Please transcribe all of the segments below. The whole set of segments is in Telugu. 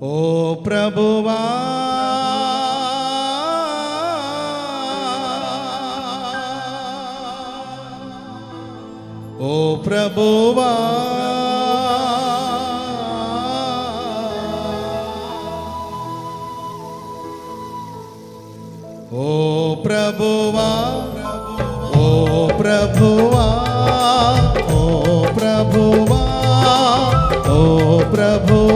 O Prabhu O Prabhu O Prabhu O Prabhu O Prabhu O Prabhu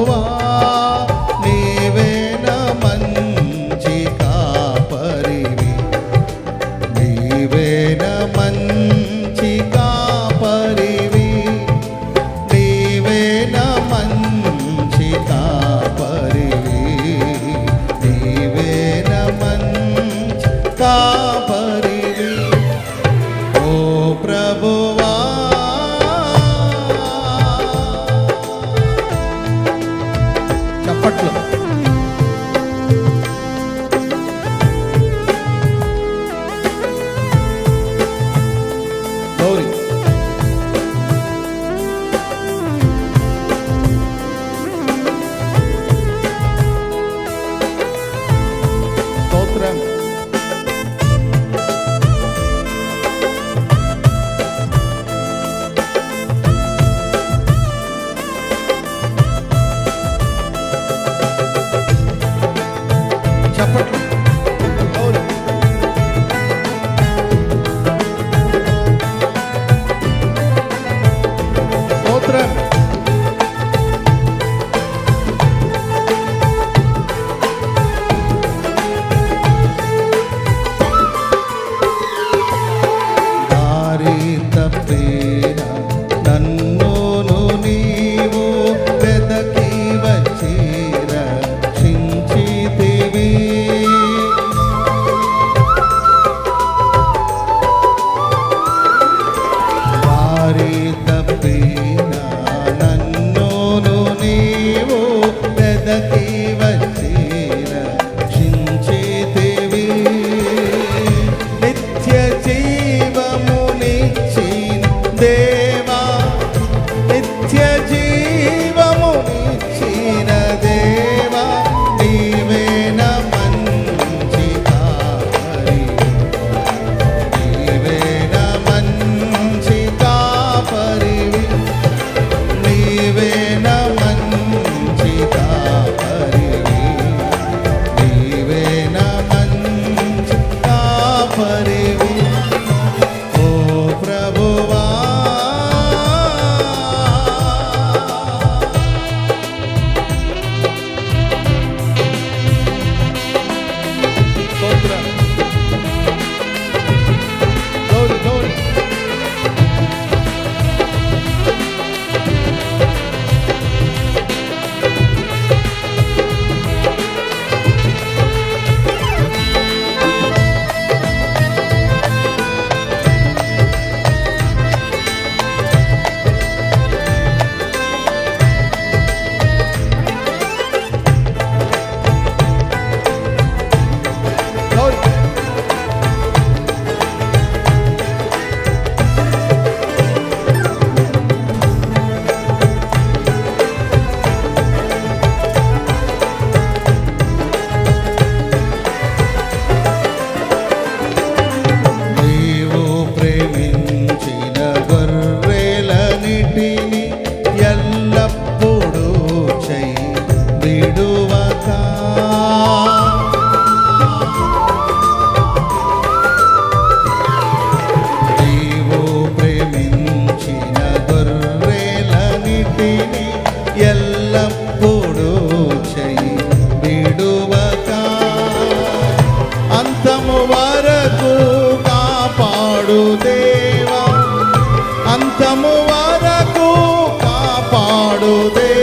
ಮಾಡುದೇ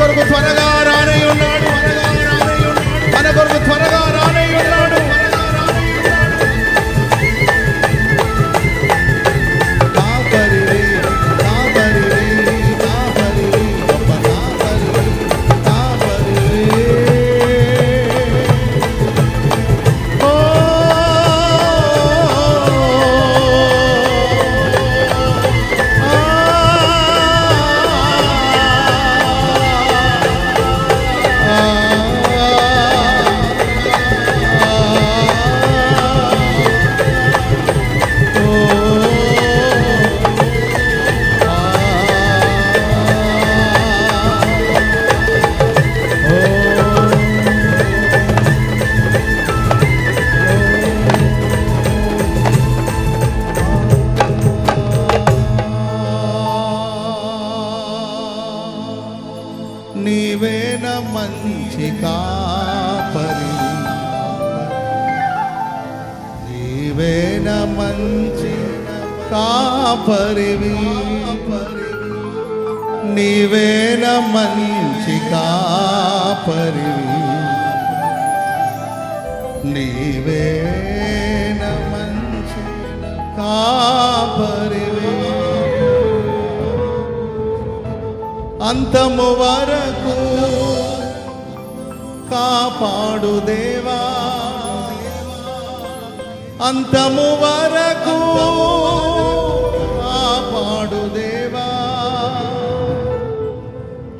కొరకు త్వరగా రానై ఉన్నాడు. మన కొరకు త్వరగా నీవేన మంచి కాపరి. నీవేన మంచి కాపరివి. నీవేన మంచి కాపరివి. నీవేన మంచి కాపరివి. అంతము వరకు కాపాడు దేవా. అంతము వరకు కాపాడు దేవా.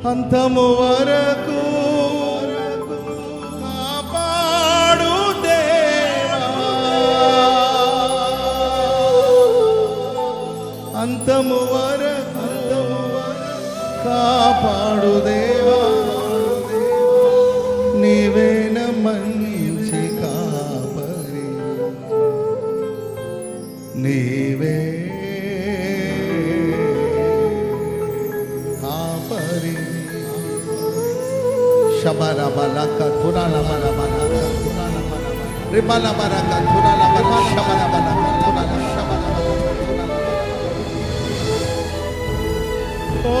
అంతము వరకు కాపాడు దేవా. అంతము వరకు కాపాడు దేవా. నీవేన మంచి కాపరి. నీవే కాపరి. శబర బలక తురల బల బలక తురల బల రిబల బలక తురల బల శబర బలక తురల శబర బలక తురల ఓ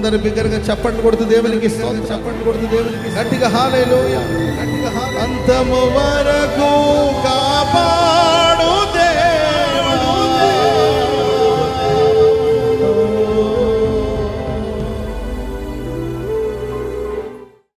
అందరు బిగ్గరగా చప్పట్లు కొడుతూ దేవునికి స్తోత్రం. చప్పట్లు కొడుతూ దేవునికి గట్టిగా హాలేలోయ గట్టిగా హాలే. అంతము వరకు కాపాడు